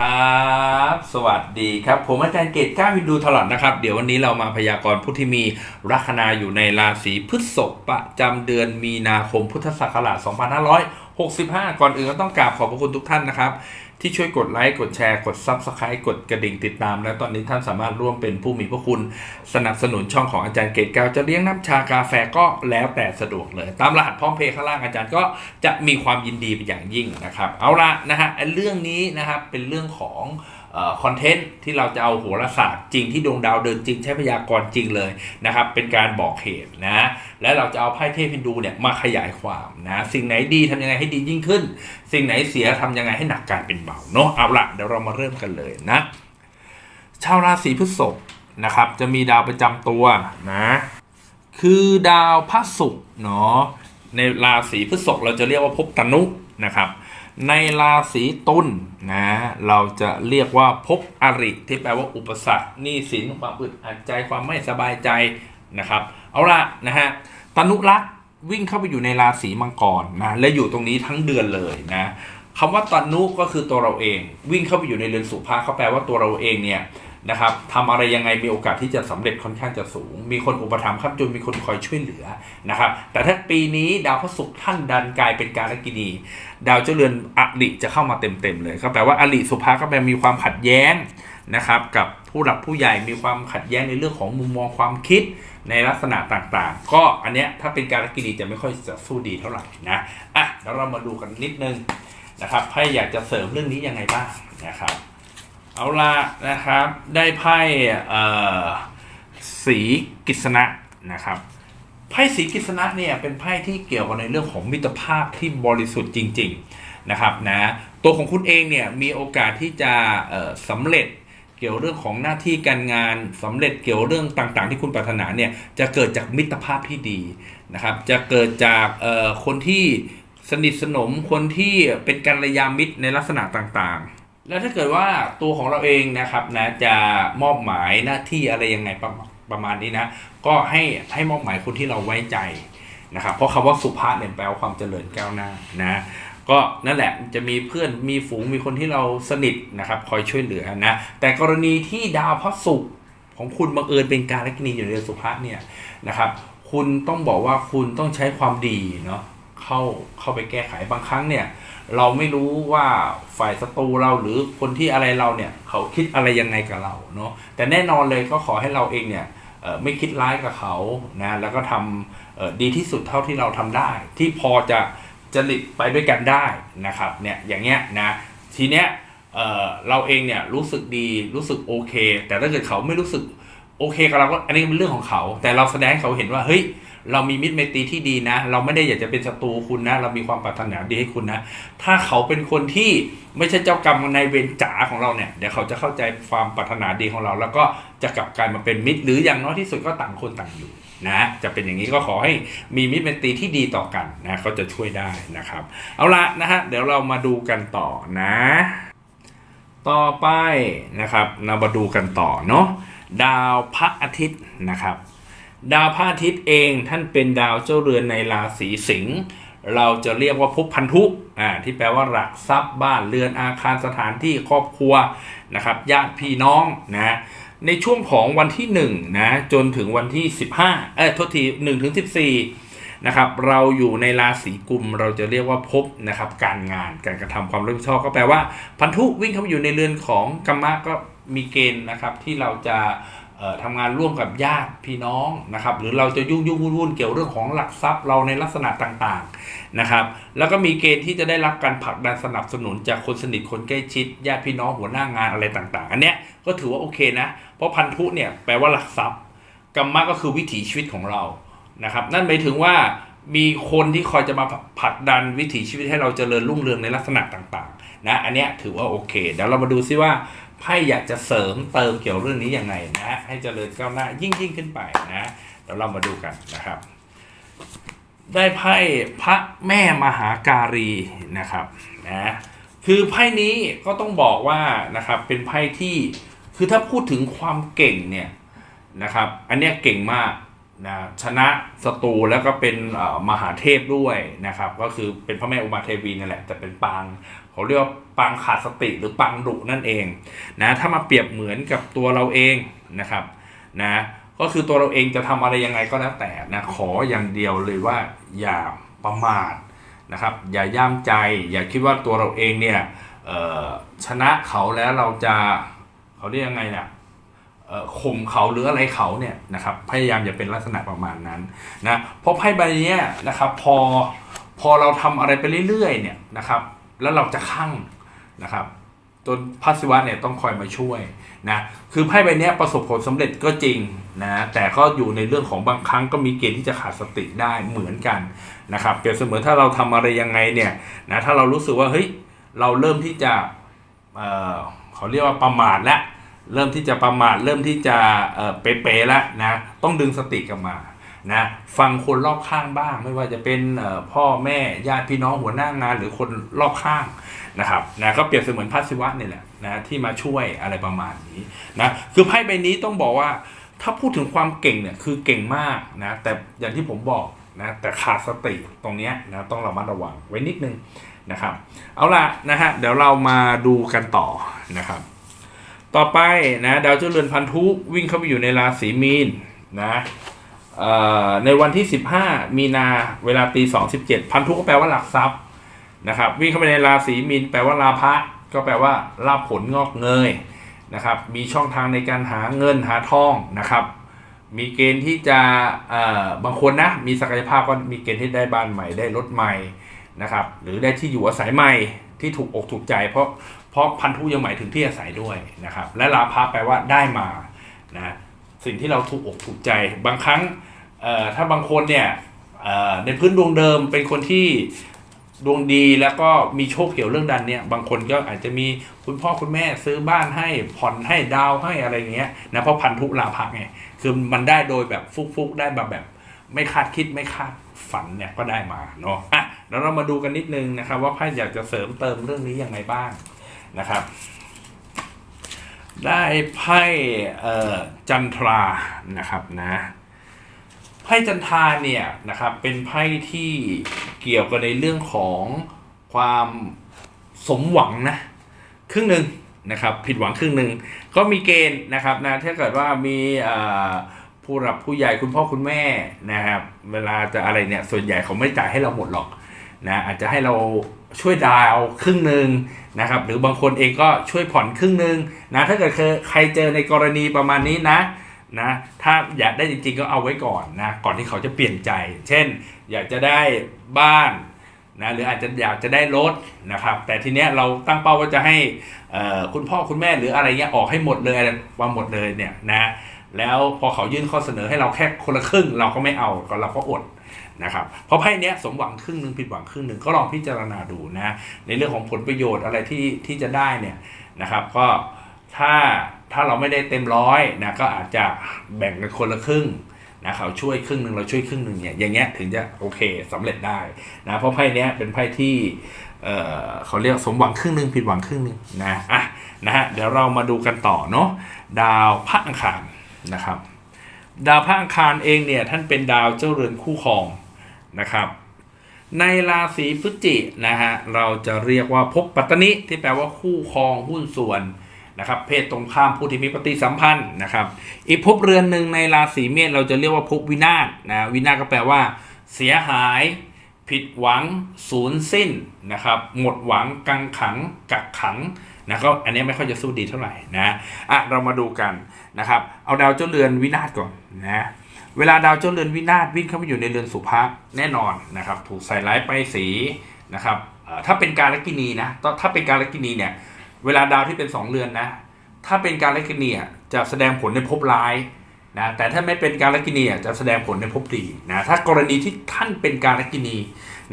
ครับ สวัสดีครับ ผมอาจารย์เกตก้าวินดูตลอดนะครับ เดี๋ยววันนี้เรามาพยากรณ์ผู้ที่มีลัคนาอยู่ในราศีพฤษภประจำเดือนมีนาคมพุทธศักราช 2565 ก่อนอื่นก็ต้องกราบขอบพระคุณทุกท่านนะครับ ที่ช่วยกดไลค์กดแชร์กด Subscribe กดกระดิ่งติดตาม และตอนนี้ท่านสามารถร่วมเป็นผู้มีพระคุณ สนับสนุนช่องของอาจารย์เกตก้วจะเลี้ยงน้ำชากาแฟก็แล้วแต่สะดวกเลย ตามรหัสพร้อมเพย์ข้างล่างอาจารย์ก็จะมีความยินดีเป็นอย่างยิ่งนะครับ เอาละนะฮะเรื่องนี้นะครับเป็นเรื่องของ คอนเทนต์ที่เราจะเอาโหราศาสตร์จริงที่ดวงดาวเดินจริงใช้พยากรณ์จริงเลยนะครับ เป็นการบอกเหตุนะ และเราจะเอาไพ่เทพฮินดูเนี่ยมาขยายความนะ สิ่งไหนดีทำยังไงให้ดียิ่งขึ้น สิ่งไหนเสียทำยังไงให้หนักกลารเป็นเบาเนาะเอาละเดี๋ยวเรามาเริ่มกันเลยนะ ชาวราศีพฤษภนะครับ จะมีดาวประจำตัวนะ คือดาวพระศุกร์เนาะในราศีพฤษภเราจะเรียกว่าภพตนุนะครับ ในราศีตุลนะเราจะเรียกว่าภพอริที่แปลว่าอุปสรรคหนี้สินความอึดอัดใจความไม่สบายใจนะครับเอาละนะฮะตนุรักษ์วิ่งเข้าไปอยู่ในราศีมังกรนะและอยู่ตรงนี้ทั้งเดือนเลยนะคำว่าตนุก็คือตัวเราเอง วิ่งเข้าไปอยู่ในเรือนสุภาเขาแปลว่าตัวเราเองเนี่ยนะครับทำอะไรยังไงมีโอกาสที่จะสำเร็จค่อนข้างจะสูง มีคนอุปถัมภ์ครับจนมีคนคอยช่วยเหลือนะครับแต่ถ้าปีนี้ดาวพระศุกร์ท่านดันกลายเป็นการกินี ดาวเจ้าเรือนอริจะเข้ามาเต็มๆเลยก็แปลว่าอริสุภาก็แปลมีความขัดแย้งนะครับกับผู้หลักผู้ใหญ่มีความขัดแย้งในเรื่องของมุมมองความคิดในลักษณะต่างๆ ก็อันเนี้ยถ้าเป็นการกินีจะไม่ค่อยจะสู้ดีเท่าไหร่นะอะเดี๋ยวเรามาดูกันนิดนึงนะครับให้อยากจะเสริมเรื่องนี้ยังไงบ้างนะครับ เอาละนะครับได้ไพ่เออสีกิษณะนะครับ ไพ่สีกิษณะเนี่ยเป็นไพ่ที่เกี่ยวกับในเรื่องของมิตรภาพที่บริสุทธิ์จริง ๆนะครับนะตัวของคุณเองเนี่ยมีโอกาสที่จะเอ่อสำเร็จเกี่ยวเรื่องของหน้าที่การงานสำเร็จเกี่ยวเรื่องต่างๆ ที่คุณปรารถนาเนี่ยจะเกิดจากมิตรภาพที่ดีนะครับจะเกิดจากคนที่สนิทสนมคนที่เป็นกัลยาณมิตรในลักษณะต่างๆ แล้วถ้าเกิดว่าตัวของเราเองนะครับนะจะมอบหมายหน้าที่อะไรยังไงประประมาณนี้นะ ก็ให้ให้มอบหมายคนที่เราไว้ใจนะครับเพราะคำว่าสุภาพเนี่ยแปลว่าความเจริญก้าวหน้านะก็นั่นแหละจะมีเพื่อนมีฝูงมีคนที่เราสนิทนะครับคอยช่วยเหลือนะแต่กรณีที่ดาวพระศุกร์ของคุณบังเอิญเป็นการลักนีอยู่ในสุภาพเนี่ยนะครับคุณต้องบอกว่าคุณต้องใช้ความดีเนาะเข้าเข้าไปแก้ไขบางครั้งเนี่ยเราไม่รู้ว่าฝ่ายศัตรูเราหรือคนที่อะไรเราเนี่ยเขาคิดอะไรยังไงกับเราเนาะแต่แน่นอนเลยก็ขอให้เราเองเนี่ย ไม่คิดร้ายกับเขานะแล้วก็ทำดีที่สุดเท่าที่เราทำได้ ที่พอจะจริตไปด้วยกันได้นะครับเนี่ยอย่างเงี้ยนะทีเนี้ยเเราเองเนี่ยรู้สึกดีรู้สึกโอเค แต่ถ้าเกิดเขาไม่รู้สึกโอเคกับเราก็อันนี้เป็นเรื่องของเขา แต่เราแสดงให้เขาเห็นว่าเฮ้ย เรามีมิตรไมตรีที่ดีนะ เราไม่ได้อยากจะเป็นศัตรูคุณนะ เรามีความปรารถนาดีให้คุณนะ ถ้าเขาเป็นคนที่ไม่ใช่เจ้ากรรมในายเวรจ๋าของเราเนี่ยเดี๋ยวเขาจะเข้าใจความปรารถนาดีของเรา แล้วก็จะกลับกลายมาเป็นมิตร หรืออย่างน้อยที่สุดก็ต่างคนต่างอยู่นะจะเป็นอย่างนี้ก็ขอให้มีมิตรไมตรีที่ดีต่อกันนะเขาจะช่วยได้นะครับ เอาละนะฮะเดี๋ยวเรามาดูกันต่อนะ ต่อไปนะครับเรามาดูกันต่อเนาะดาวพระอาทิตย์นะครับ ดาวพระอาทิตย์เองท่านเป็นดาวเจ้าเรือนในราศีสิงห์เราจะเรียกว่าภพพันธุอ่าที่แปลว่าหลักทรัพย์บ้านเรือนอาคารสถานที่ครอบครัวนะครับญาติพี่น้องนะในช่วงของวันที่1นะจนถึงวันที่ 15เอ้ยโทษที1ถึง14นะครับเราอยู่ในราศีกุมเราจะเรียกว่าภพนะครับการงานการกระทำความรับผิดชอบก็แปลว่าพันธุวิ่งเข้ามาอยู่ในเรือนของกรรมะก็มีเกณฑ์นะครับที่เราจะ ทำงานร่วมกับญาติพี่น้องนะครับ หรือเราจะยุ่งยุ่งวุ่นวุ่นเกี่ยวเรื่องของหลักทรัพย์เราในลักษณะต่างๆนะครับ แล้วก็มีเกณฑ์ที่จะได้รับการผลักดันสนับสนุนจากคนสนิทคนใกล้ชิด ญาติพี่น้องหัวหน้างานอะไรต่างๆ อันเนี้ยก็ถือว่าโอเคนะ เพราะพันธุเนี่ยแปลว่าหลักทรัพย์กรรมะก็คือวิถีชีวิตของเรานะครับ นั่นหมายถึงว่ามีคนที่คอยจะมาผลักดันวิถีชีวิตให้เราเจริญรุ่งเรืองในลักษณะต่างๆนะอันเนี้ยถือว่าโอเคเดี๋ยวเรามาดูซิว่า ไพ่อยากจะเสริมเติมเกี่ยวเรื่องนี้ยังไงนะ ให้เจริญก้าวหน้ายิ่งยิ่งขึ้นไปนะเดี๋ยวเรามาดูกันนะครับ ได้ไพ่พระแม่มหาการีนะครับนะคือไพ่นี้ก็ต้องบอกว่านะครับเป็นไพ่ที่คือถ้าพูดถึงความเก่งเนี่ยนะครับ อันเนี้ยเก่งมากนะชนะศัตรูแล้วก็เป็นมหาเทพด้วยนะครับ ก็คือเป็นพระแม่อุมาเทวีนั่นแหละแต่เป็นปางเขาเรียกว่า ปังขาดสติหรือปังดุนั่นเองนะถ้ามาเปรียบเหมือนกับตัวเราเองนะครับนะก็คือตัวเราเองจะทำอะไรยังไงก็แล้วแต่นะขออย่างเดียวเลยว่าอย่าประมาทนะครับอย่าย่ามใจ อย่าคิดว่าตัวเราเองเนี่ยชนะเขาแล้วเราจะเขาเรียกยังไงเนี่ยข่มเขาหรืออะไรเขาเนี่ยนะครับพยายามอย่าเป็นลักษณะประมาณนั้นนะเพราะไพ่ใบนี้นะครับพอพอเราทำอะไรไปเรื่อยๆเนี่ยนะครับแล้วเราจะคั่ง นะครับจนพระศิวะเนี่ยต้องคอยมาช่วยนะคือไพ่ใบนี้ประสบผลสำเร็จก็จริงนะแต่ก็อยู่ในเรื่องของบางครั้งก็มีเกณฑ์ที่จะขาดสติได้เหมือนกันนะครับเปรียบเสมือนถ้าเราทำอะไรยังไงเนี่ยนะถ้าเรารู้สึกว่าเฮ้ยเราเริ่มที่จะเอ่อเขาเรียกว่าประมาทแล้วเริ่มที่จะประมาทเริ่มที่จะเออเป๊ะๆแล้วนะต้องดึงสติกลับมานะฟังคนรอบข้างบ้าง ไม่ว่าจะเป็นพ่อแม่ญาติพี่น้องหัวหน้างาน หรือคนรอบข้าง นะครับนะก็เปรียบเสมือนพระศิวะนี่แหละนะที่มาช่วยอะไรประมาณนี้นะคือไพ่ใบนี้ต้องบอกว่า ถ้าพูดถึงความเก่งเนี่ยคือเก่งมากนะแต่อย่างที่ผมบอกนะแต่ขาดสติตรงนี้นะต้องระมัดระวังไว้นิดนึงนะครับ เอาล่ะนะฮะเดี๋ยวเรามาดูกันต่อนะครับ ต่อไปนะดาวเจ้าเรือนพันธุวิ่งเข้าไปอยู่ในราศีมีนนะในวันที่ 15 มีนาเวลาตี2 17 พันธุก็แปลว่าหลักทรัพย์ นะครับวิ่งเข้าไปในราศีมีนแปลว่าลาภะก็แปลว่าลาภผลงอกเงยนะครับมีช่องทางในการหาเงินหาทองนะครับ มีเกณฑ์ที่จะเอ่อบางคนนะมีศักยภาพก็มีเกณฑ์ที่ได้บ้านใหม่ได้รถใหม่นะครับหรือได้ที่อยู่อาศัยใหม่ที่ถูกอกถูกใจ เพราะเพราะพันธุยังหมายถึงที่อาศัยด้วยนะครับและลาภะแปลว่าได้มานะสิ่งที่เราถูกอกถูกใจ บางครั้งเอ่อถ้าบางคนเนี่ยเอ่อในพื้นดวงเดิมเป็นคนที่ ดวงดีแล้วก็มีโชคเกี่ยวเรื่องดันเนี่ยบางคนก็อาจจะมีคุณพ่อคุณแม่ซื้อบ้านให้ผ่อนให้ดาวให้อะไรเงี้ยนะเพราะพันธุลาภะไงคือมันได้โดยแบบฟุกๆได้แบบแบบ ไม่คาดคิดไม่คาดฝันเนี่ยก็ได้มาเนาะอะแล้วเรามาดูกันนิดนึงนะครับ ว่าไพ่อยากจะเสริมเติมเรื่องนี้ยังไงบ้างนะครับ ได้ไพ่จันทรานะครับนะไพ่จันทราเนี่ยนะครับเป็นไพ่ที่ เกี่ยวกับในเรื่องของความสมหวังนะครึ่งหนึ่งนะครับผิดหวังครึ่งหนึ่งก็มีเกณฑ์นะครับนะถ้าเกิดว่ามีผู้หลักผู้ใหญ่คุณพ่อคุณแม่นะครับเวลาจะอะไรเนี่ยส่วนใหญ่เขาไม่จ่ายให้เราหมดหรอกนะอาจจะให้เราช่วยดาวครึ่งหนึ่งนะครับหรือบางคนเองก็ช่วยผ่อนครึ่งหนึ่งนะถ้าเกิดเคยใครเจอในกรณีประมาณนี้นะนะถ้าอยากได้จริงๆก็เอาไว้ก่อนนะก่อนที่เขาจะเปลี่ยนใจ เช่น อยากจะได้บ้านนะหรืออาจจะอยากจะได้รถนะครับ แต่ทีเนี้ยเราตั้งเป้าว่าจะให้คุณพ่อคุณแม่หรืออะไรเงี้ยออกให้หมดเลยอะไรว่าหมดเลยเนี่ยนะแล้วพอเขายื่นข้อเสนอให้เราแค่คนละครึ่ง เราก็ไม่เอาก็เราก็อดนะครับเพราะไพ่เนี้ยสมหวังครึ่งหนึ่งผิดหวังครึ่งหนึ่งก็ลองพิจารณาดูนะในเรื่องของผลประโยชน์อะไรที่ที่จะได้เนี่ยนะครับก็ถ้าถ้าเราไม่ได้เต็มร้อยนะก็อาจจะแบ่งกันคนละครึ่ง นะเขาช่วยครึ่งหนึ่งเราช่วยครึ่งหนึ่งเนี่ยอย่างเงี้ยถึงจะโอเคสำเร็จได้นะเพราะไพ่เนี้ยเป็นไพ่ที่เอ่อเขาเรียกสมหวังครึ่งหนึ่งผิดหวังครึ่งหนึ่งนะอะนะฮะเดี๋ยวเรามาดูกันต่อเนาะดาวพระอังคารนะครับ ดาวพระอังคารเองเนี่ยท่านเป็นดาวเจ้าเรือนคู่ครองนะครับ ในราศีพฤศจินะฮะเราจะเรียกว่าภพปัตตนิที่แปลว่าคู่ครองหุ้นส่วน นะครับเพศตรงข้ามผู้ที่มีปฏิสัมพันธ์นะครับ อีกภพเรือนหนึ่งในราศีเมษเราจะเรียกว่าภพวินาศนะวินาศก็แปลว่า เสียหาย ผิดหวัง สูญสิ้นนะครับ หมดหวังกังขัง กักขังนะก็อันนี้ไม่ค่อยจะสู้ดีเท่าไหร่นะอะเรามาดูกันนะครับ เอาดาวเจ้าเรือนวินาศก่อนนะเวลาดาวเจ้าเรือนวินาศวิ่งเข้าไปอยู่ในเรือนสุภาแน่นอนนะครับ ถูกใส่ร้ายไปสีนะครับถ้าเป็นการลกินีนะถ้าเป็นการลกินีเนี่ย เวลาดาวที่เป็นสองเรือนนะ ถ้าเป็นการลักินีจะแสดงผลในภพร้ายนะแต่ถ้าไม่เป็นการลักินีจะแสดงผลในภพดีนะถ้ากรณีที่ท่านเป็นการลักินี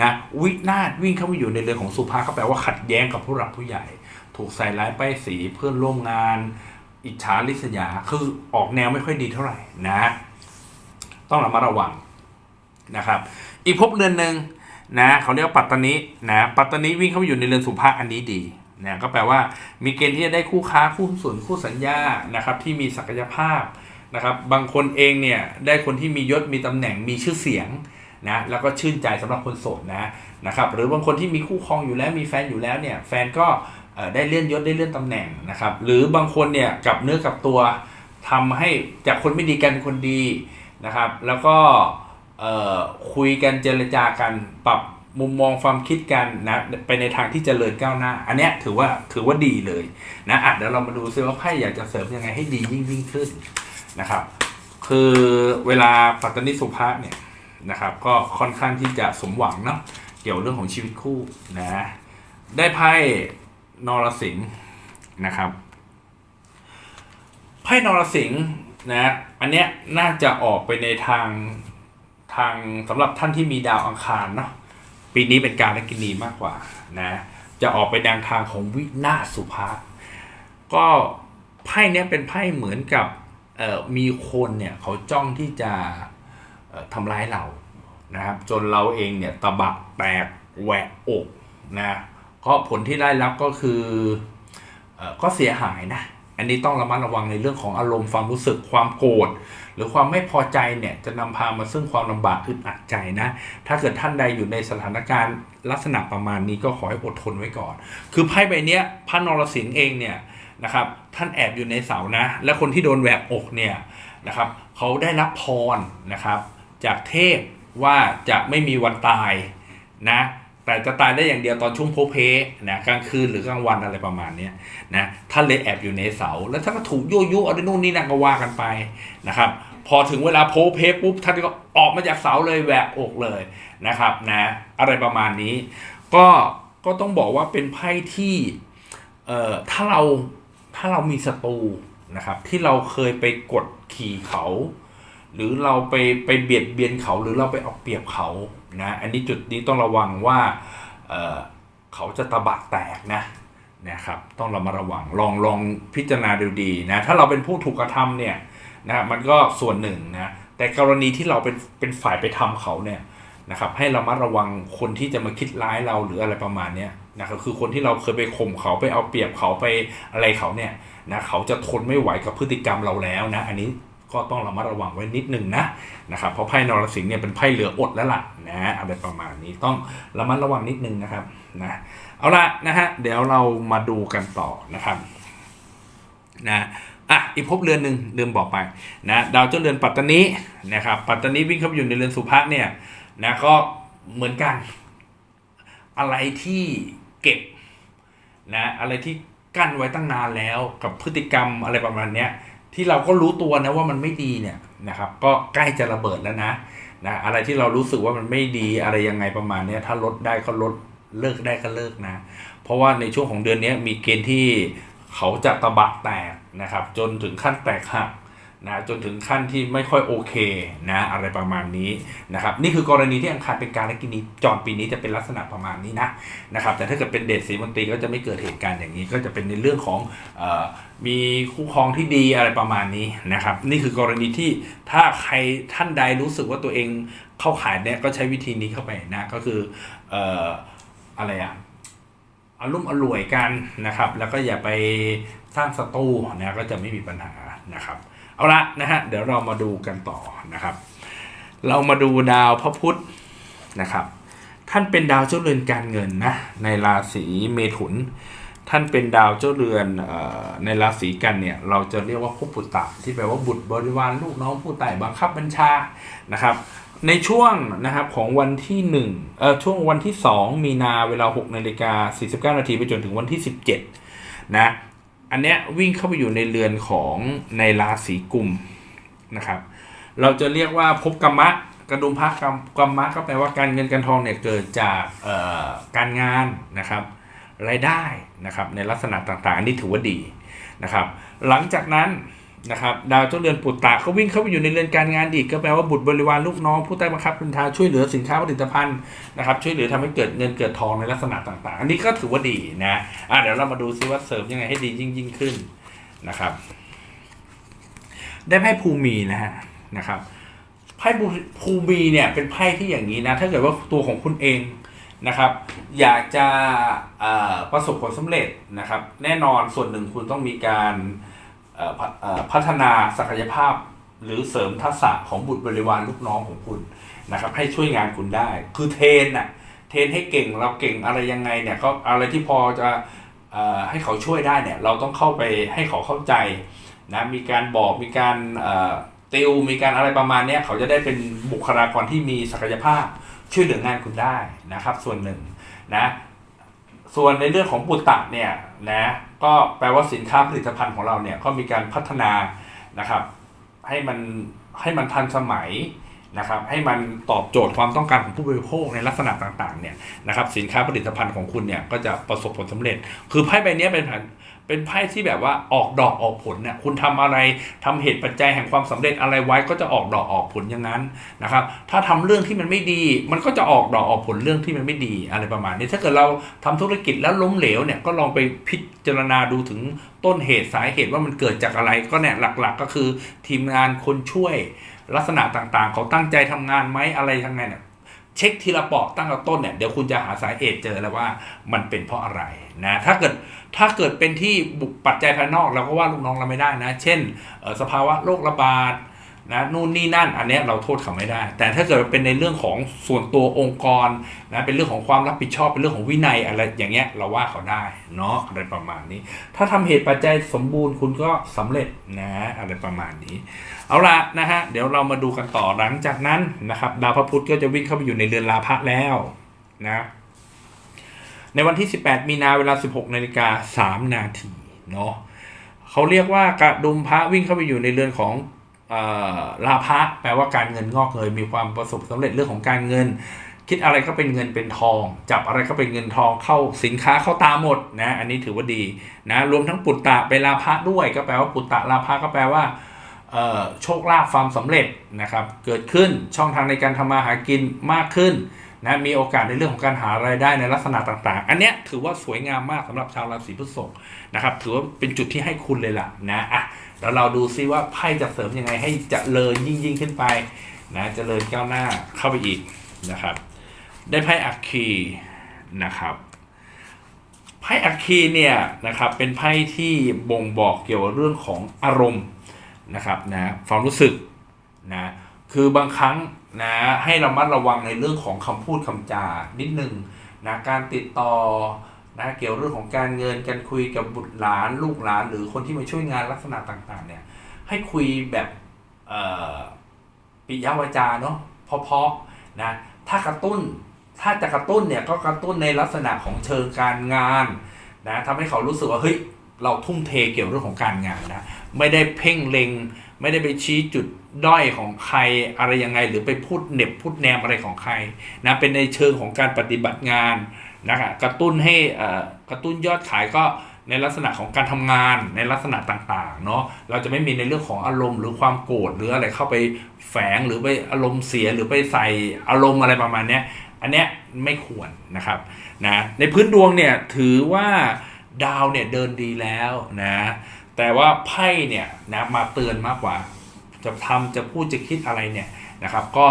นะวินาศวิ่งเข้ามาอยู่ในเรือนของสุภาก็แปลว่าขัดแย้งกับผู้หลักผู้ใหญ่ ถูกใส่ร้ายป้ายสีเพื่อนร่วมงาน อิจฉาริษยาคือออกแนวไม่ค่อยดีเท่าไหร่นะต้องระมัดระวังนะครับ อีกภพเรือนหนึ่งนะเขาเรียกว่าปัตตานินะปัตตานิวิ่งเข้าไปอยู่ในเรือนสุภาอันนี้ดี นะก็แปลว่ามีเกณฑ์ที่จะได้คู่ค้าคู่ส่วนคู่สัญญานะครับที่มีศักยภาพนะครับบางคนเองเนี่ยได้คนที่มียศมีตำแหน่งมีชื่อเสียงนะแล้วก็ชื่นใจสำหรับคนโสดนะนะครับหรือบางคนที่มีคู่ครองอยู่แล้วมีแฟนอยู่แล้วเนี่ยแฟนก็ได้เลื่อนยศได้เลื่อนตำแหน่งนะครับหรือบางคนเนี่ยกลับเนื้อกลับตัวทำให้จากคนไม่ดีกลายเป็นคนดีนะครับแล้วก็คุยกันเจรจากันปรับ มุมมองความคิดกันนะไปในทางที่เจริญก้าวหน้า อันเนี้ยถือว่าถือว่าดีเลยนะอะเดี๋ยวเรามาดูซิว่าไพ่อยากจะเสริมยังไงให้ดียิ่งยิ่งขึ้นนะครับ คือเวลาปัตตนิสุภาเนี่ยนะครับ ก็ค่อนข้างที่จะสมหวังเนาะเกี่ยวเรื่องของชีวิตคู่นะได้ไพ่นรสิงห์นะครับไพ่นรสิงห์นะอันเนี้ยน่าจะออกไปในทางทางสำหรับท่านที่มีดาวอังคารเนาะ ปีนี้เป็นการและกินีมากกว่านะ จะออกไปแนวทางของวินาศสุภาก็ไพ่เนี้ยเป็นไพ่เหมือนกับมีคนเนี่ยเขาจ้องที่จะทำร้ายเรานะครับ จนเราเองเนี่ยตะบะแตกแหวกอกนะก็ผลที่ได้รับก็คืออก็เสียหายนะ อันนี้ต้องระมัดระวังในเรื่องของอารมณ์ความรู้สึกความโกรธหรือความไม่พอใจเนี่ยจะนำพามาซึ่งความลำบากอึดอัดใจนะ ถ้าเกิดท่านใดอยู่ในสถานการณ์ลักษณะประมาณนี้ก็ขอให้อดทนไว้ก่อน คือไพ่ใบนี้พระนรสิงห์เองเนี่ยนะครับท่านแอบอยู่ในเสานะ และคนที่โดนแหวกอกเนี่ยนะครับเขาได้รับพรนะครับ จากเทพว่าจะไม่มีวันตายนะ แต่จะตายได้อย่างเดียวตอนช่วงโพเพนะกลางคืนหรือกลางวันอะไรประมาณนี้นะท่านเลยแอบอยู่ในเสา แล้วท่านก็ถูกยั่วยุอะไรนู่นนี่นั่นก็ว่ากันไปนะครับพอถึงเวลาโพเพปุ๊บท่านก็ออกมาจากเสาเลยแหวกอกเลยนะครับนะอะไรประมาณนี้ ก็ก็ต้องบอกว่าเป็นไพ่ที่เอ่อถ้าเราถ้าเรามีศัตรูนะครับที่เราเคยไปกดขี่เขา หรือเราไปไปเบียดเบียนเขาหรือเราไปเอาเปรียบเขานะอันนี้จุดนี้ต้องระวังว่าเเขาจะตะบะแตกนะนะครับต้องเระมัดระวังลองลองพิจารณาดูดีนะถ้าเราเป็นผู้ถูกกระทำเนี่ยนะมันก็ส่วนหนึ่งนะแต่กรณีที่เราเป็นเป็นฝ่ายไปทำเขาเนี่ยนะครับให้เรามาระวังคนที่จะมาคิดร้ายเราหรืออะไรประมาณนี้นะครับคือคนที่เราเคยไปข่มเขาไปเอาเปรียบเขาไปอะไรเขาเนี่ยนะเขาจะทนไม่ไหวกับพฤติกรรมเราแล้วนะอันนี้ ก็ต้องระมัดระวังไว้นิดหนึ่งนะนะครับเพราะไพ่นรสิงห์เนี่ยเป็นไพ่เหลืออดแล้วล่ะนะอะไรประมาณนี้ต้องระมัดระวังนิดนึงนะครับนะเอาละนะฮะเดี๋ยวเรามาดูกันต่อนะครับนะอะอีกภพเรือนหนึ่งลืมบอกไปนะดาวเจ้าเรือนปัตตานีนะครับปัตตานีวิ่งเข้าไปอยู่ในเรือนสุภะเนี่ยนะก็เหมือนกัน อะไรที่เก็บนะอะไรที่กั้นไว้ตั้งนานแล้วกับพฤติกรรมอะไรประมาณเนี้ย ที่เราก็รู้ตัวนะว่ามันไม่ดีเนี่ยนะครับ ก็ใกล้จะระเบิดแล้วนะนะอะไรที่เรารู้สึกว่ามันไม่ดีอะไรยังไงประมาณนี้ถ้าลดได้ก็ลดเลิกได้ก็เลิกนะ เพราะว่าในช่วงของเดือนนี้มีเกณฑ์ที่เขาจะตะบะแตกนะครับ จนถึงขั้นแตกหัก นะจนถึงขั้นที่ไม่ค่อยโอเคนะอะไรประมาณนี้นะครับนี่คือกรณีที่อังคารเป็นการและกินีจรปีนี้จะเป็นลักษณะประมาณนี้นะนะครับแต่ถ้าเกิดเป็นเดชสีมนตรีก็จะไม่เกิดเหตุการณ์อย่างนี้ ก็จะเป็นในเรื่องของออมีคู่ครองที่ดีอะไรประมาณนี้นะครับนี่คือกรณีที่ถ้าใครท่านใดรู้สึกว่าตัวเองเข้าขายเนี่ยก็ใช้วิธีนี้เข้าไปนะก็คืออออะไรอะอารมณ์อร่วยกันนะครับ แล้วก็อย่าไปสร้างศัตรูนะก็จะไม่มีปัญหานะครับ เอาละนะฮะเดี๋ยวเรามาดูกันต่อนะครับ เรามาดูดาวพระพุธนะครับ ท่านเป็นดาวเจ้าเรือนการเงินนะในราศีเมถุน ท่านเป็นดาวเจ้าเรือนในราศีกันเนี่ยเราจะเรียกว่าพบุตรที่แปลว่าบุตรบริวารลูกน้องผู้ใต้บังคับบัญชานะครับในช่วงนะครับของวันที่1เอ่อช่วงวันที่ 2 มีนาเวลา6นาฬิกา49นาทีไปจนถึงวันที่ 17 นะ อันเนี้ยวิ่งเข้าไปอยู่ในเรือนของในราศีกุมนะครับ เราจะเรียกว่าภพกรรมะกระดุมพระกรรมกรรมะก็แปลว่าการเงินการทองเนี่ยเกิดจากการงานนะครับรายได้นะครับในลักษณะต่างๆ นี่ถือว่าดีนะครับ หลังจากนั้น นะครับดาวเจ้าเรือนปุตตะก็วิ่งเข้าไปอยู่ในเรือนการงานอีกก็แปลว่าบุตรบริวารลูกน้องผู้ใต้บังคับบัญชาช่วยเหลือสินค้าผลิตภัณฑ์นะครับช่วยเหลือทำให้เกิดเงินเกิดทองในลักษณะต่างๆ อันนี้ก็ถือว่าดีนะอะเดี๋ยวเรามาดูซิว่าเสริมยังไงให้ดียิ่งยิ่งขึ้นนะครับ ได้ไพ่ภูมีนะฮะนะครับไพ่ภูมีเนี่ยเป็นไพ่ที่อย่างนี้นะถ้าเกิดว่าตัวของคุณเองนะครับ อยากจะประสบผลสำเร็จนะครับ แน่นอนส่วนหนึ่งคุณต้องมีการ พัฒนาศักยภาพหรือเสริมทักษะของบุตรบริวารลูกน้องของคุณนะครับ ให้ช่วยงานคุณได้ คือเทรนน่ะเทรนให้เก่งเราเก่งอะไรยังไงเนี่ยก็อะไรที่พอจะให้เขาช่วยได้เนี่ยเราต้องเข้าไปให้เขาเข้าใจนะมีการบอกมีการเอ่อติวมีการอะไรประมาณนี้เขาจะได้เป็นบุคลากรที่มีศักยภาพช่วยเหลืองานคุณได้นะครับ ส่วนหนึ่งนะส่วนในเรื่องของปุตตะเนี่ยนะ ก็แปลว่าสินค้าผลิตภัณฑ์ของเราเนี่ยก็มีการพัฒนานะครับ ให้มันให้มันทันสมัยนะครับ ให้มันตอบโจทย์ความต้องการของผู้บริโภคในลักษณะต่างๆเนี่ยนะครับ สินค้าผลิตภัณฑ์ของคุณเนี่ยก็จะประสบผลสำเร็จ คือไพ่ใบนี้เป็นแผน เป็นไพ่ที่แบบว่าออกดอกออกผลเนี่ยคุณทำอะไรทำเหตุปัจจัยแห่งความสำเร็จอะไรไว้ก็จะออกดอกออกผลอย่างนั้นนะครับ ถ้าทำเรื่องที่มันไม่ดี มันก็จะออกดอกออกผลเรื่องที่มันไม่ดีอะไรประมาณนี้ถ้าเกิดเราทำธุรกิจแล้วล้มเหลวเนี่ยก็ลองไปพิจารณาดูถึงต้นเหตุสาเหตุว่ามันเกิดจากอะไรก็เนี่ยหลักๆ ก็คือทีมงานคนช่วยลักษณะต่างๆ เขาตั้งใจทำงานไหมอะไรทั้งนั้นเนี่ย เช็คทีละเปาะตั้งแต่ต้นเนี่ยเดี๋ยวคุณจะหาสาเหตุเจอแล้วว่ามันเป็นเพราะอะไรนะถ้าเกิดถ้าเกิดเป็นที่บุกปัจจัยภายนอกเราก็ว่าลูกน้องเราไม่ได้นะ เช่นสภาวะโรคระบาด นะนู่นนี่นั่นอันเนี้ยเราโทษเขาไม่ได้ แต่ถ้าเกิดเป็นในเรื่องของส่วนตัวองค์กรนะเป็นเรื่องของความรับผิดชอบเป็นเรื่องของวินัยอะไรอย่างเงี้ยเราว่าเขาได้เนาะอะไรประมาณนี้ ถ้าทำเหตุปัจจัยสมบูรณ์คุณก็สำเร็จนะอะไรประมาณนี้ เอาละนะฮะเดี๋ยวเรามาดูกันต่อหลังจากนั้นนะครับดาวพระพุธก็จะวิ่งเข้าไปอยู่ในเรือนลาภะแล้วนะในวันที่ 18 มีนาเวลา 16นาฬิกา3นาทีเนาะเขาเรียกว่ากระดุมพระวิ่งเข้าไปอยู่ในเรือนของ ลาภะแปลว่าการเงินงอกเงยมีความประสบสำเร็จเรื่องของการเงิน คิดอะไรก็เป็นเงินเป็นทอง จับอะไรก็เป็นเงินทองเข้าสินค้าเข้าตาหมดนะอันนี้ถือว่าดีนะรวมทั้งปุตตะเป็นลาภะด้วย ก็แปลว่าปุตตะลาภะก็แปลว่าโชคลาภความสำเร็จนะครับเกิดขึ้นช่องทางในการทำมาหากินมากขึ้นนะมีโอกาสในเรื่องของการหารายได้ในลักษณะต่างๆ อันเนี้ยถือว่าสวยงามมากสำหรับชาวราศีพฤษภนะครับถือว่าเป็นจุดที่ให้คุณเลยล่ะนะอะ แล้วเราดูซิว่าไพ่จะเสริมยังไงให้เจริญยิ่งยิ่งขึ้นไปนะเจริญก้าวหน้าเข้าไปอีกนะครับ ได้ไพ่อัคคีนะครับไพ่อัคคีเนี่ยนะครับเป็นไพ่ที่บ่งบอกเกี่ยวกับเรื่องของอารมณ์นะครับนะความรู้สึกนะคือบางครั้งนะให้เรามัดระวังในเรื่องของคำพูดคำจานิดนึงนะการติดต่อ นะเกี่ยวเรื่องของการเงินการคุยกับบุตรหลานลูกหลาน หรือคนที่มาช่วยงานลักษณะต่างๆ เนี่ย ให้คุยแบบปิยวาจาเนาะเพาะๆนะถ้ากระตุ้นถ้าจะกระตุ้นเนี่ยก็กระตุ้นในลักษณะของเชิงการงานนะทำให้เขารู้สึกว่าเฮ้ยเราทุ่มเทเกี่ยวเรื่องของการงานนะไม่ได้เพ่งเล็ง ไม่ได้ไปชี้จุดด้อยของใครอะไรยังไง หรือไปพูดเหน็บพูดแนมอะไรของใครนะเป็นในเชิงของการปฏิบัติงาน นะครกระตุ้นให้กระตุ้นยอดขายก็ในลักษณะของการทำงานในลักษณะต่างๆเนาะเราจะไม่มีในเรื่องของอารมณ์หรือความโกรธหรืออะไรเข้าไปแฝงหรือไปอารมณ์เสียหรือไปใส่อารมณ์อะไรประมาณเนี้ยอันเนี้ยไม่ควรนะครับนะในพื้นดวงเนี่ยถือว่าดาวเนี่ยเดินดีแล้วนะแต่ว่าไพ่เนี่ยนะมาเตือนมากกว่า จะทำจะพูดจะคิดอะไรเนี่ยนะครับ ก็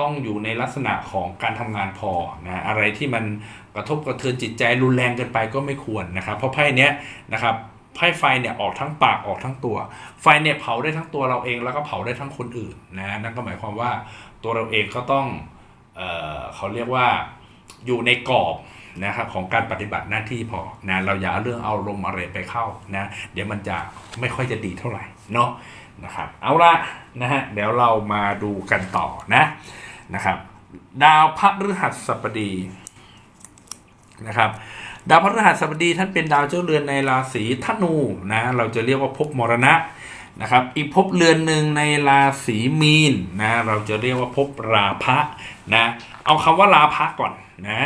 ต้องอยู่ในลักษณะของการทำงานพอนะอะไรที่มันกระทบกระเทือนจิตใจรุนแรงเกินไปก็ไม่ควรนะครับ เพราะไพ่เนี้ยนะครับไพ่ไฟเนี่ยออกทั้งปากออกทั้งตัว ไฟเนี่ยเผาได้ทั้งตัวเราเองแล้วก็เผาได้ทั้งคนอื่นนะนั่นก็หมายความว่าตัวเราเองก็ต้องเออเขาเรียกว่าอยู่ในกรอบนะครับของการปฏิบัติหน้าที่พอนะเราอย่าเรื่องเอาลมอะไรไปเข้านะเดี๋ยวมันจะไม่ค่อยจะดีเท่าไหร่เนาะนะครับเอาละนะฮะเดี๋ยวเรามาดูกันต่อนะ นะครับ ดาวพฤหัสบดีนะครับ ดาวพฤหัสบดีท่านเป็นดาวเจ้าเรือนในราศีธนูนะเราจะเรียกว่าภพมรณะนะครับ อีกภพเรือนหนึ่งในราศีมีนนะเราจะเรียกว่าภพราพะนะเอาคำว่าราพะก่อนนะ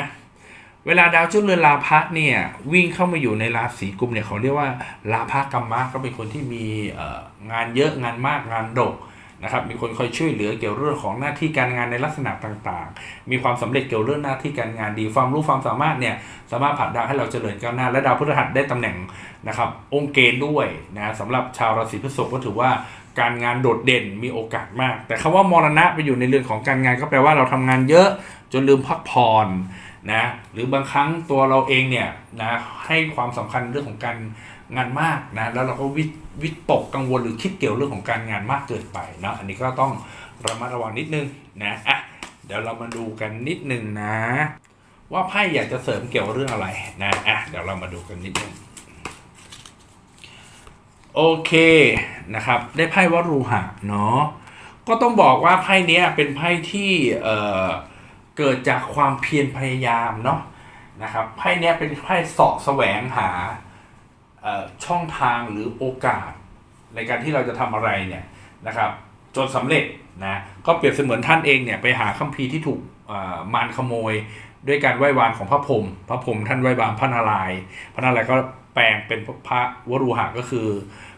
เวลาดาวเจ้าเรือนลาภะเนี่ยวิ่งเข้ามาอยู่ในราศีกุมเนี่ยเขาเรียกว่าลาภะกรรมะก็เป็นคนที่มีงานเยอะงานมากงานดก นะครับมีคนคอยช่วยเหลือเกี่ยวเรื่องของหน้าที่การงานในลักษณะต่างๆ มีความสำเร็จเกี่ยวเรื่องหน้าที่การงานดี ความรู้ความสามารถเนี่ยสามารถผลักดันให้เราเจริญก้าวหน้า และดาวพฤหัสได้ตำแหน่งนะครับองค์เกณฑ์ด้วยนะสำหรับชาวราศีพฤษภก็ถือว่าการงานโดดเด่นมีโอกาสมาก แต่คำว่ามรณะไปอยู่ในเรื่องของการงานก็แปลว่าเราทำงานเยอะจนลืมพักผ่อนนะหรือบางครั้งตัวเราเองเนี่ยนะให้ความสำคัญเรื่องของการ งานมากนะ แล้วเราก็วิวิตกกังวลหรือคิดเกี่ยวเรื่องของการงานมากเกินไปเนาะอันนี้ก็ต้องระมัดระวังนิดนึงนะอะเดี๋ยวเรามาดูกันนิดนึงนะ ว่าไพ่อยากจะเสริมเกี่ยวกับเรื่องอะไรนะอะเดี๋ยวเรามาดูกันนิดนึงโอเคนะครับ ได้ไพ่วรูหะเนาะก็ต้องบอกว่าไพ่เนี้ยเป็นไพ่ที่เอ่อเกิดจากความเพียรพยายามเนาะนะครับไพ่เนี้ยเป็นไพ่สาะแสวงหา ช่องทางหรือโอกาสในการที่เราจะทำอะไรเนี่ยนะครับจนสำเร็จนะก็เปรียบเสมือนท่านเองเนี่ยไปหาคัมภีร์ที่ถูกมารขโมย ด้วยการไหว้วานของพระพรหมพระพรหมท่านไหว้วานพระนารายณ์พระนารายณ์ก็แปลงเป็นพระวรูหะก็คือ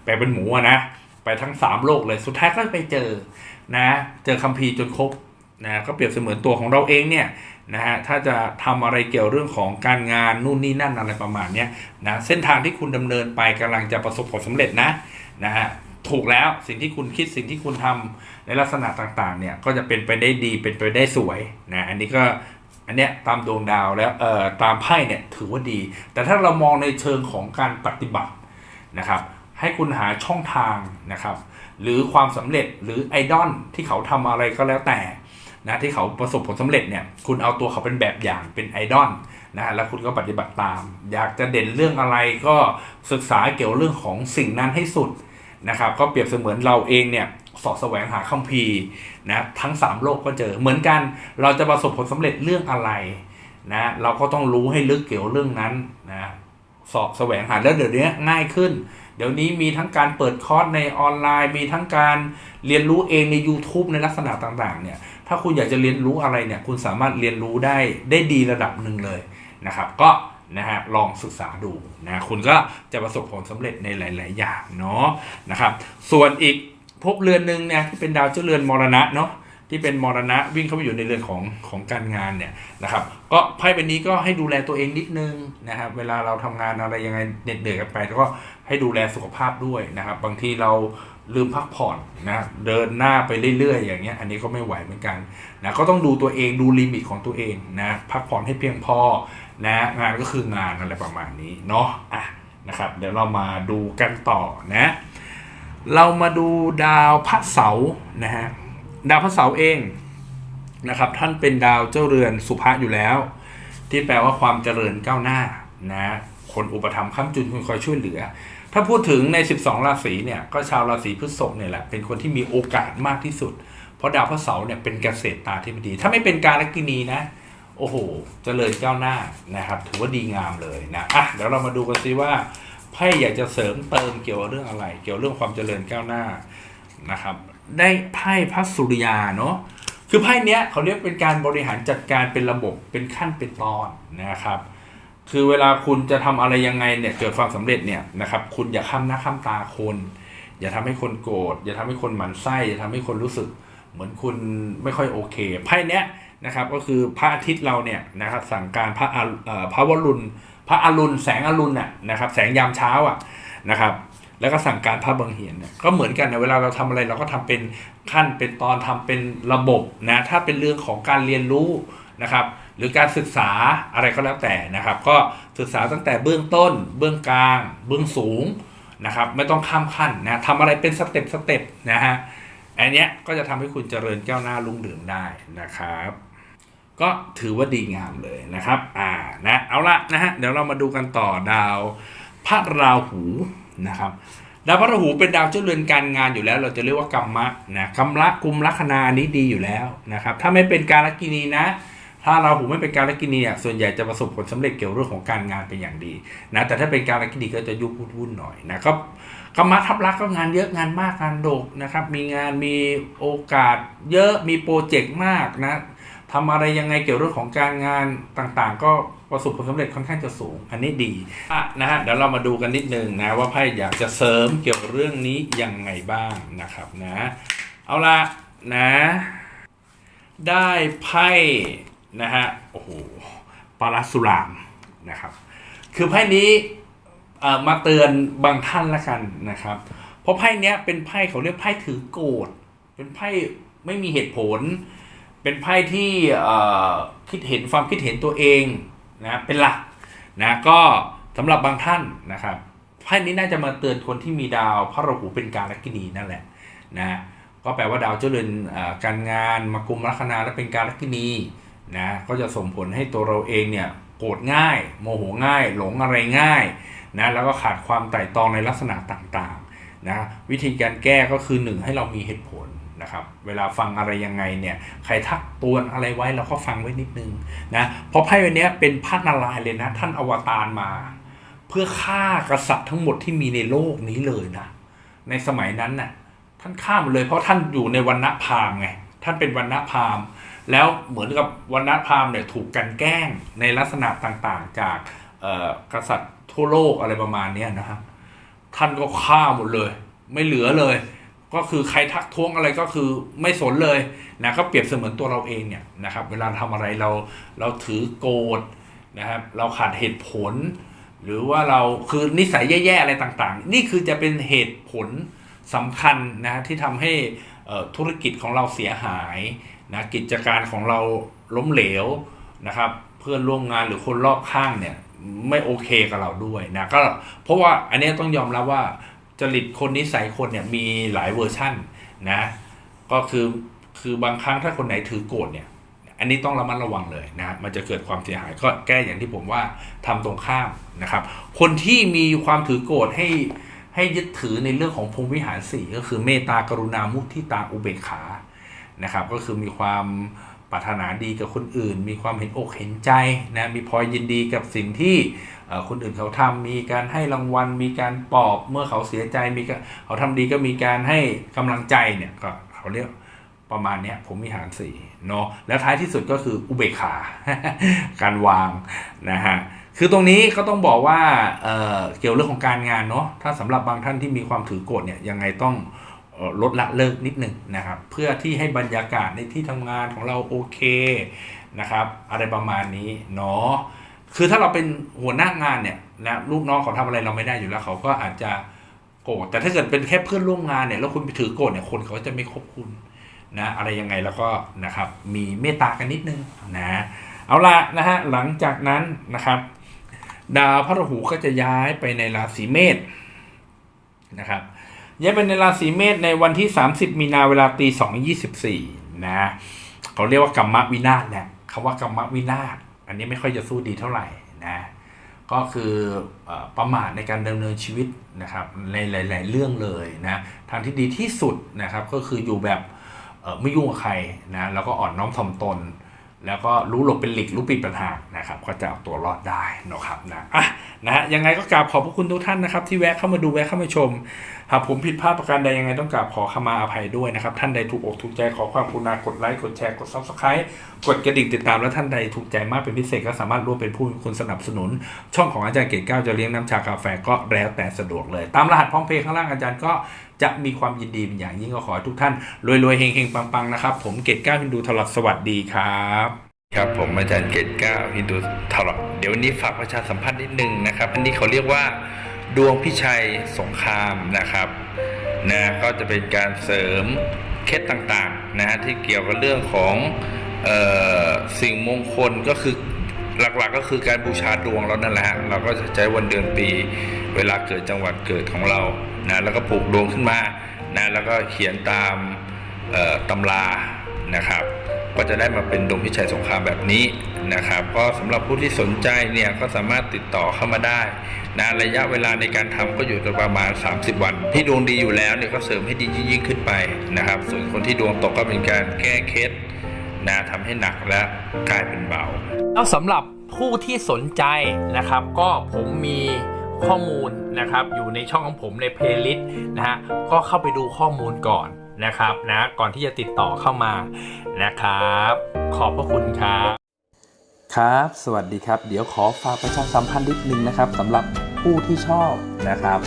แปลงเป็นหมูนะไปทั้งสามโลกเลยสุดท้ายก็ไปเจอนะเจอคัมภีร์จนครบนะก็เปรียบเสมือนตัวของเราเองเนี่ย นะฮะถ้าจะทำอะไรเกี่ยวเรื่องของการงานนู่นนี่นั่นอะไรประมาณนี้นะเส้นทางที่คุณดำเนินไปกำลังจะประสบผลสำเร็จนะนะฮะถูกแล้วสิ่งที่คุณคิดสิ่งที่คุณทำในลักษณะต่างๆเนี่ยก็จะเป็นไปได้ดีเป็นไปได้สวยนะอันนี้ก็อันเนี้ยตามดวงดาวแล้วเอ่อตามไพ่เนี่ยถือว่าดี แต่ถ้าเรามองในเชิงของการปฏิบัตินะครับให้คุณหาช่องทางนะครับหรือความสำเร็จหรือไอดอลที่เขาทำอะไรก็แล้วแต่ นะที่เขาประสบผลสำเร็จเนี่ยคุณเอาตัวเขาเป็นแบบอย่างเป็นไอดอลนะแล้วคุณก็ปฏิบัติตาม อยากจะเด่นเรื่องอะไรก็ศึกษาเกี่ยวเรื่องของสิ่งนั้นให้สุดนะครับก็เปรียบเสมือนเราเองเนี่ยสอบแสวงหาคัมภีร์นะทั้ง 3 โลกก็เจอเหมือนกัน เราจะประสบผลสำเร็จเรื่องอะไรนะเราก็ต้องรู้ให้ลึกเกี่ยวเรื่องนั้นนะสอบแสวงหาแล้วเดี๋ยวนี้ง่ายขึ้น เดี๋ยวนี้มีทั้งการเปิดคอร์สในออนไลน์ มีทั้งการเรียนรู้เองใน YouTube ในลักษณะต่างๆเนี่ย ถ้าคุณอยากจะเรียนรู้อะไรเนี่ยคุณสามารถเรียนรู้ได้ได้ดีระดับหนึ่งเลยนะครับ ก็นะฮะลองศึกษาดูนะคุณก็จะประสบผลสำเร็จในหลาย ๆ อย่างเนาะนะครับส่วนอีกภพเรือนหนึ่งเนี่ยที่เป็นดาวเจ้าเรือนมรณะเนาะที่เป็นมรณะวิ่งเข้าไปอยู่ในเรือนของของการงานเนี่ยนะครับก็ไพ่ใบนี้ก็ให้ดูแลตัวเองนิดนึงนะครับเวลาเราทำงานอะไรยังไงเหน็ดเหนื่อยกันไปแล้วก็ให้ดูแลสุขภาพด้วยนะครับ บางทีเรา ลืมพักผ่อนนะเดินหน้าไปเรื่อยๆ อย่างเงี้ยอันนี้ก็ไม่ไหวเหมือนกันนะก็ต้องดูตัวเองดูลิมิตของตัวเองนะพักผ่อนให้เพียงพอนะงานก็คืองานอะไรประมาณนี้เนาะอะนะครับเดี๋ยวเรามาดูกันต่อนะเรามาดูดาวพระเสาร์นะฮะดาวพระเสาร์เองนะครับท่านเป็นดาวเจ้าเรือนสุภะอยู่แล้ว ที่แปลว่าความเจริญก้าวหน้านะคนอุปถัมภ์ค้ำจุนคนคอยช่วยเหลือ ถ้าพูดถึงใน 12 ราศีเนี่ยก็ชาวราศีพฤษภเนี่ยแหละเป็นคนที่มีโอกาสมากที่สุด เพราะดาวพระเสาร์เนี่ยเป็นเกษตรตาธิบดี ถ้าไม่เป็นการลกินีนะ โอ้โหจเจริญก้าวหน้านะครับ ถือว่าดีงามเลยนะอะเดี๋ยวเรามาดูกันซิว่าไพ่อยากจะเสริมเติมเกี่ยวกับเรื่องอะไร เกี่ยวเรื่องความเจริญก้าวหน้านะครับ ได้ไพ่พระสุริยาเนาะคือไพ่เนี้ยเขาเรียกเป็นการบริหารจัดการเป็นระบบเป็นขั้นเป็นตอนนะครับ คือเวลาคุณจะทำอะไรยังไงเนี่ยเกิดความสำเร็จเนี่ยนะครับคุณอย่าข้ามหน้าข้ามตาคน อย่าทำให้คนโกรธอย่าทำให้คนหมั่นไส้อย่าทำให้คนรู้สึก เหมือนคุณไม่ค่อยโอเคไพ่เนี้ยนะครับก็คือพระอาทิตย์เราเนี่ยนะครับสั่งการพระพระวรุณพระอรุณแสงอรุณน่ะนะครับแสงยามเช้าอะนะครับแล้วก็สั่งการพระบังเหียนเนี่ยก็เหมือนกันนะเวลาเราทำอะไรเราก็ทำเป็นขั้นเป็นตอนทำเป็นระบบนะถ้าเป็นเรื่องของการเรียนรู้นะครับ หรือการศึกษาอะไรก็แล้วแต่นะครับ ก็ศึกษาตั้งแต่เบื้องต้น เบื้องกลาง เบื้องสูงนะครับ ไม่ต้องข้ามขั้นนะทำอะไรเป็นสเต็ปสเต็ปนะฮะอันเนี้ยก็จะทำให้คุณเจริญก้าวหน้ารุ่งเรืองได้นะครับ ก็ถือว่าดีงามเลยนะครับอ่านะเอาละนะฮะเดี๋ยวเรามาดูกันต่อดาวพระราหูนะครับดาวพระราหูเป็นดาวเจ้าเรือนการงานอยู่แล้ว เราจะเรียกว่ากรรมะนะกรรมละกุมลัคนานนี้ดีอยู่แล้วนะครับ ถ้าไม่เป็นการลกินีนะ ถ้าราหูไม่เป็นการลกินีอะส่วนใหญ่จะประสบผลสำเร็จเกี่ยวเรื่องของการงานเป็นอย่างดีนะแต่ถ้าเป็นการลกินีก็จะยุ่งวุ่นหน่อยนะก็กรรมะทับลักษ์ก็งานเยอะงานมากงานโดกนะครับ มีงานมีโอกาสเยอะมีโปรเจกต์มากนะทำอะไรยังไงเกี่ยวเรื่องของการงานต่างๆ ก็ประสบผลสำเร็จค่อนข้างจะสูง อันนี้ดีะนะฮะเดี๋ยวเรามาดูกันนิดนึงนะว่าไพ่อยากจะเสริมเกี่ยวกับเรื่องนี้ยังไงบ้างนะครับนะ เอาละนะ ได้ไพ่ นะฮะโอ้โหปาราสุรามนะครับ คือไพ่นี้มาเตือนบางท่านละกันนะครับ เพราะไพ่เนี้ยเป็นไพ่เขาเรียกไพ่ถือโกรธเป็นไพ่ไม่มีเหตุผล เป็นไพ่ที่คิดเห็นความคิดเห็นตัวเองนะเป็นหลักนะก็สำหรับบางท่านนะครับไพ่นี้น่าจะมาเตือนคนที่มีดาวพระราหูเป็นการลักินีนั่นแหละนะก็แปลว่าดาวเจริญเอ่อการงานมากุมลัคนาและเป็นการลักินี นะก็จะส่งผลให้ตัวเราเองเนี่ยโกรธง่าย โมโหง่าย หลงอะไรง่ายนะแล้วก็ขาดความไตร่ตรองในลักษณะต่างๆนะวิธีการแก้ก็คือหนึ่งให้เรามีเหตุผลนะครับเวลาฟังอะไรยังไงเนี่ยใครทักตวนอะไรไว้เราก็ฟังไว้นิดนึงนะเพราะไพ่ใบนี้เป็นพระนารายณ์เลยนะ ท่านอวตารมา เพื่อฆ่ากษัตริย์ทั้งหมดที่มีในโลกนี้เลยนะในสมัยนั้นน่ะท่านฆ่าหมดเลยเพราะท่านอยู่ในวันณะพามไงท่านเป็นวันณะพามณ แล้วเหมือนกับวันณพราหมณ์เนี่ยถูกกันแกล้งในลักษณะต่างๆ จากกษัตริย์ทั่วโลกอะไรประมาณนี้นะครับท่านก็ฆ่าหมดเลย ไม่เหลือเลย ก็คือใครทักท้วงอะไรก็คือไม่สนเลยนะก็เปรียบเสมือนตัวเราเองเนี่ยนะครับ เวลาทำอะไรเราเราถือโกรธนะครับ เราขาดเหตุผล หรือว่าเราคือนิสัยแย่ๆอะไรต่างๆ นี่คือจะเป็นเหตุผลสำคัญนะที่ทำให้ ธุรกิจของเราเสียหายนะกิจการของเราล้มเหลวนะครับ เพื่อนร่วมงานหรือคนรอบข้างเนี่ยไม่โอเคกับเราด้วยนะก็เพราะว่าอันนี้ต้องยอมรับว่าจริตคนนิสัยคนเนี่ยมีหลายเวอร์ชั่นนะก็คือคือบางครั้งถ้าคนไหนถือโกรธเนี่ยอันนี้ต้องระมัดระวังเลยนะมันจะเกิดความเสียหายก็แก้อย่างที่ผมว่าทำตรงข้ามนะครับ คนที่มีความถือโกรธให้ ให้ยึดถือในเรื่องของพรมวิหารสี่ก็คือเมตตากรุณามุทิตาอุเบกขานะครับ ก็คือมีความปรารถนาดีกับคนอื่น มีความเห็นอกเห็นใจนะมีพลอยยินดีกับสิ่งที่คนอื่นเขาทำมีการให้รางวัล มีการปลอบเมื่อเขาเสียใจมีเขาทำดีก็มีการให้กำลังใจเนี่ยก็เขาเรียกประมาณนี้ผมมีหารสี่เนาะแล้วท้ายที่สุดก็คืออุเบกขา การวางนะฮะ คือตรงนี้ก็ต้องบอกว่าเเกี่ยวเรื่องของการงานเนาะถ้าสำหรับบางท่านที่มีความถือโกรธเนี่ยยังไงต้องลดละเลิกนิดหนึ่งนะครับ เพื่อที่ให้บรรยากาศในที่ทำงานของเราโอเคนะครับ อะไรประมาณนี้เนาะคือถ้าเราเป็นหัวหน้างานเนี่ยนะลูกน้องเขาทำอะไรเราไม่ได้อยู่แล้วเขาก็อาจจะโกรธแต่ถ้าเกิดเป็นแค่เพื่อนร่วมงานเนี่ยแล้วคุณไปถือโกรธเนี่ยคนเขาจะไม่คบคุณนะอะไรยังไงแล้วก็นะครับมีเมตตากันนิดนึงนะเอาละนะฮะหลังจากนั้นนะครับ ดาวพระราหูก็จะย้ายไปในราศีเมษนะครับย้ายไปในราศีเมษในวันที่ 30 มีนาเวลาตีสองยี่สิบสี่นะเขาเรียกว่ากรรมวินาศเนี่ยคำว่ากรรมวินาศอันนี้ไม่ค่อยจะสู้ดีเท่าไหร่นะก็คืออประมาทในการดำเนินชีวิตนะครับในหลาย ๆ เรื่องเลยนะทางที่ดีที่สุดนะครับก็คืออยู่แบบไม่ยุ่งกับใครนะแล้วก็อ่อนน้อมถ่อมตน แล้วก็รู้หลบเป็นหลีกรู้ปิดปัญหานะครับ ก็จะเอาตัวรอดได้นะครับนะอะนะฮะยังไงก็กราบขอบพระคุณทุกท่านนะครับ ที่แวะเข้ามาดูแวะเข้ามาชม หากผมผิดพลาดประการใดยังไงต้องกราบขอขมาอภัยด้วยนะครับ ท่านใดถูกอกถูกใจขอความกรุณากดไลค์กดแชร์กด subscribe กดกระดิ่งติดตามและท่านใดถูกใจมากเป็นพิเศษก็สามารถร่วมเป็นผู้มีคุณสนับสนุน ช่องของอาจารย์เกตเก้าจะเลี้ยงน้ำชากาแฟก็แล้วแต่สะดวกเลย ตามรหัสพร้อมเพย์ข้างล่างอาจารย์ก็ จะมีความยินดีเป็นอย่างยิ่งก็ขอให้ทุกท่านรวยๆเฮงๆปังๆนะครับ ผมเกตก้าฮินดูทลอดสวัสดีครับครับผมอาจารย์เกตก้าฮินดูทลอดเดี๋ยววันนี้ฝากประชาสัมพันธ์นิดนึงนะครับ อันนี้เขาเรียกว่าดวงพิชัยสงครามนะครับนะก็จะเป็นการเสริมเคล็ดต่างๆนะฮะที่เกี่ยวกับเรื่องของเออสิ่งมงคลก็คือหลักๆก็คือการบูชาดวงเรานั่นแหละฮะเราก็จะใช้วันเดือนปี เวลาเกิดจังหวัดเกิดของเรา นะแล้วก็ปลูกดวงขึ้นมานะแล้วก็เขียนตามตำรานะครับ ก็จะได้มาเป็นดวงพิชัยสงครามแบบนี้นะครับ ก็สำหรับผู้ที่สนใจเนี่ยก็สามารถติดต่อเข้ามาได้นะระยะเวลาในการทำก็อยู่ประมาณ 30 วัน ที่ดวงดีอยู่แล้วเนี่ยก็เสริมให้ดียิ่งขึ้นไปนะครับ ส่วนคนที่ดวงตกก็เป็นการแก้เคล็ดนะทำให้หนักและกลายเป็นเบาแล้วสำหรับผู้ที่สนใจนะครับ ก็ผมมี ข้อมูลนะครับอยู่ในช่องของผมในเพลย์ลิสต์นะฮะก็เข้าไปดูข้อมูลก่อนนะครับนะก่อนที่จะติดต่อเข้ามานะครับ ขอบพระคุณครับครับ สวัสดีครับ เดี๋ยวขอฝากประชาสัมพันธ์นิดนึงนะครับสำหรับผู้ที่ชอบนะครับ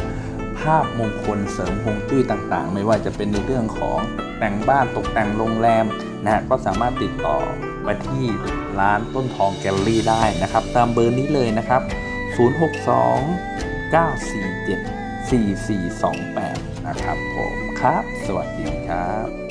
ภาพมงคลเสริมฮวงจุ้ยต่างๆ ไม่ว่าจะเป็นในเรื่องของแต่งบ้านตกแต่งโรงแรมนะฮะก็สามารถติดต่อมาที่ร้านต้นทองแกลลี่ได้นะครับ ตามเบอร์นี้เลยนะครับ 062 947 4428 นะครับผมครับ สวัสดีครับ